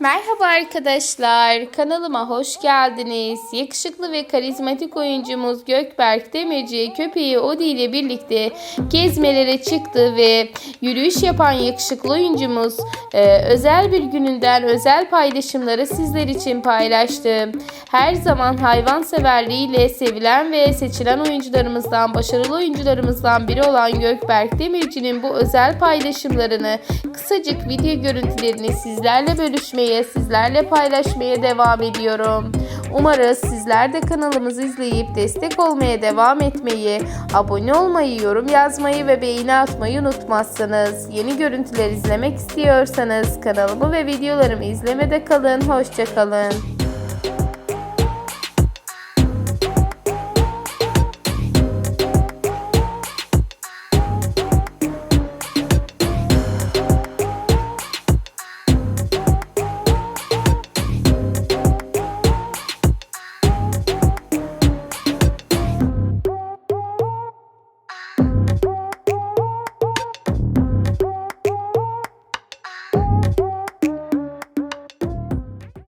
Merhaba arkadaşlar, kanalıma hoş geldiniz. Yakışıklı ve karizmatik oyuncumuz Gökberk Demirci köpeği Odi ile birlikte gezmelere çıktı ve yürüyüş yapan yakışıklı oyuncumuz e, özel bir gününden özel paylaşımları sizler için paylaştı. Her zaman hayvanseverliğiyle sevilen ve seçilen oyuncularımızdan, başarılı oyuncularımızdan biri olan Gökberk Demirci'nin bu özel paylaşımlarını kısacık video görüntülerini sizlerle bölüşmeye, sizlerle paylaşmaya devam ediyorum. Umarız sizler de kanalımızı izleyip destek olmaya devam etmeyi, abone olmayı, yorum yazmayı ve beğeni atmayı unutmazsınız. Yeni görüntüler izlemek istiyorsanız kanalımı ve videolarımı izlemede kalın. Hoşçakalın.